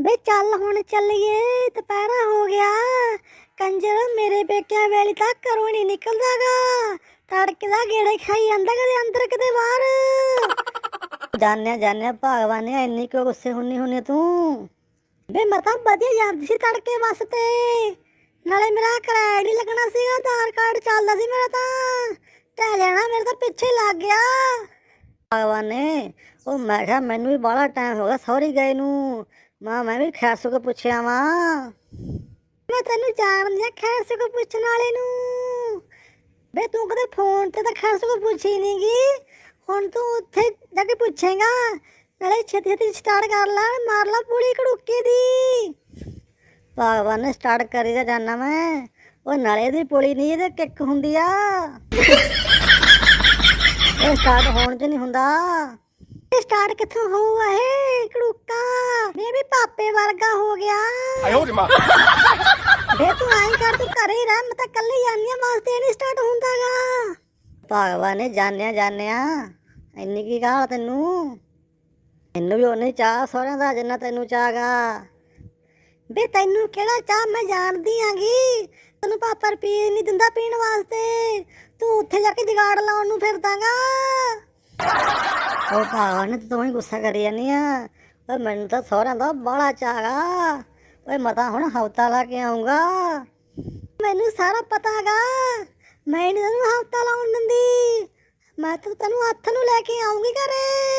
ਬੇ ਚੱਲ ਹੁਣ ਚੱਲੀਏ, ਦੁਪਹਿਰਾ ਹੋ ਗਿਆ। ਕੰਜਰ ਮੇਰੇ ਪੇਕਿਆਂ ਵੇਲੇ ਤੱਕ ਘਰੋਂ ਨਹੀਂ ਨਿਕਲਦਾਗਾ। ਤੜਕੇ ਦਾ ਗੇੜਾ ਖਾਈ ਜਾਂਦਾ ਕਦੇ ਅੰਦਰ, ਕਦੇ ਬਾਹਰ। ਜਾਣਿਆ ਜਾਣਿਆ, ਭਗਵਾਨ ਨੇ ਇੰਨੀ ਕਿਉਂ ਗੁੱਸੇ ਹੁੰਨੀ ਹੁੰਨੀ ਤੂੰ। ਬੇ ਮੈਂ ਵਧੀਆ ਜਾਂਦੀ ਸੀ ਤੜਕੇ ਵਾਸਤੇ ਨਾਲੇ ਮੇਰਾ ਕਿਰਾਇਆ ਨਹੀਂ ਲੱਗਣਾ ਸੀਗਾ, ਆਧਾਰ ਕਾਰਡ ਚੱਲਦਾ ਸੀ ਮੇਰਾ ਤਾਂ। ਟਹਿ ਜਾਣਾ, ਮੇਰੇ ਤਾਂ ਪਿੱਛੇ ਲੱਗ ਗਿਆ। ਭਗਵਾਨ ਨੇ ਉਹ ਮੈਂ ਕਿਹਾ ਮੈਨੂੰ ਵੀ ਬੜਾ ਟਾਈਮ ਹੋ ਗਿਆ, ਸੌਰੀ ਗਏ ਨੂੰ। ਮਾਂ, ਮੈਂ ਵੀ ਖੈਰ ਸੁਖ ਪੁੱਛਿਆ ਵਾਂ। ਮੈਂ ਤੈਨੂੰ ਜਾਣਦੀ ਆ ਖੈਰ ਸੁਖ ਪੁੱਛਣ ਵਾਲੇ ਨੂੰ। ਬੇ, ਤੂੰ ਕਦੇ ਫੋਨ ਤੇ ਤਾਂ ਖੈਰ ਸੁਖ ਪੁੱਛੀ ਨਹੀਂਗੀ ਹੁਣ ਤੂੰ ਉੱਥੇ ਜਾ ਕੇ ਪੁੱਛੇਗਾ। ਨਾਲੇ ਛੇਤੀ ਛੇਤੀ ਸਟਾਰਟ ਕਰ ਲੈ, ਮਾਰ ਲਾ ਪੂਰੀ ਕੜੁੱਕੀ ਦੀ। ਭਗਵਾਨ ਨੇ ਸਟਾਰਟ ਕਰੀ ਤਾਂ ਜਾਣਾ ਮੈਂ। ਉਹ ਨਾਲੇ ਦੀ ਪੁਲੀ ਨਹੀਂ ਇਹਦੇ ਕਿੱਕ ਹੁੰਦੀ ਆ। ਇਹ ਸਟਾਰਟ ਹੋਣ ਚ ਨਹੀਂ ਹੁੰਦਾ। ਇਹ ਸਟਾਰਟ ਕਿੱਥੋਂ ਹੋਊਗਾ ਇਹ? ਵੀ ਪਾਪੇ ਵਰਗਾ ਹੋ ਗਿਆ। ਆਏ ਹੋ ਜਮਾ ਵੇ ਤੂੰ ਆਈ ਕਰ ਤੂੰ ਘਰੇ ਹੀ ਰਹਿ ਮੈਂ ਤਾਂ ਕੱਲੀ ਜਾਂਦੀ ਆ ਨਹੀਂ ਸਟਾਰਟ ਹੁੰਦਾਗਾ। ਭਗਵਾਨ ਨੇ ਜਾਣਿਆ ਜਾਣਿਆ ਇੰਨੀ ਕੀ ਗਾਲ ਤੈਨੂੰ? ਮੈਨੂੰ ਵੀ ਉਹਨੇ ਚਾਹ ਸੋਹਰਿਆਂ ਦਾ ਜਿੰਨਾ ਤੈਨੂੰ ਚਾਹਗਾ। ਬੇ ਤੈਨੂੰ ਕਿਹੜਾ ਚਾਹ? ਮੈਂ ਜਾਣਦੀ ਆਂਗੀ। ਤੈਨੂੰ ਪਾਪਾ ਰੁਪਏ ਨਹੀਂ ਦਿੰਦਾ ਪੀਣ ਵਾਸਤੇ। ਤੂੰ ਉੱਥੇ ਜਾ ਕੇ ਜਗਾੜ ਲਾਉਣ ਨੂੰ ਫਿਰਦਾਗਾ। ਉਹ ਭਾਵਨ ਤੂੰ ਹੀ ਗੁੱਸਾ ਕਰੀ ਜਾਨੀ ਆ। ਓਏ ਮੈਨੂੰ ਤਾਂ ਸਹੁਰਿਆਂ ਦਾ ਬਾਹਲਾ ਚਾਗਾ ਓਏ ਮਤਾ ਹੁਣ ਹਫਤਾ ਲਾ ਕੇ ਆਉਂਗਾ ਮੈਨੂੰ ਸਾਰਾ ਪਤਾਗਾ ਮੈਂ ਨਹੀਂ ਤੈਨੂੰ ਹਫਤਾ ਲਾਉਣ ਦਿੰਦੀ। ਮੈਂ ਤਾਂ ਤੈਨੂੰ ਹੱਥ ਨੂੰ ਲੈ ਕੇ ਆਉਂਗੀ ਘਰੇ।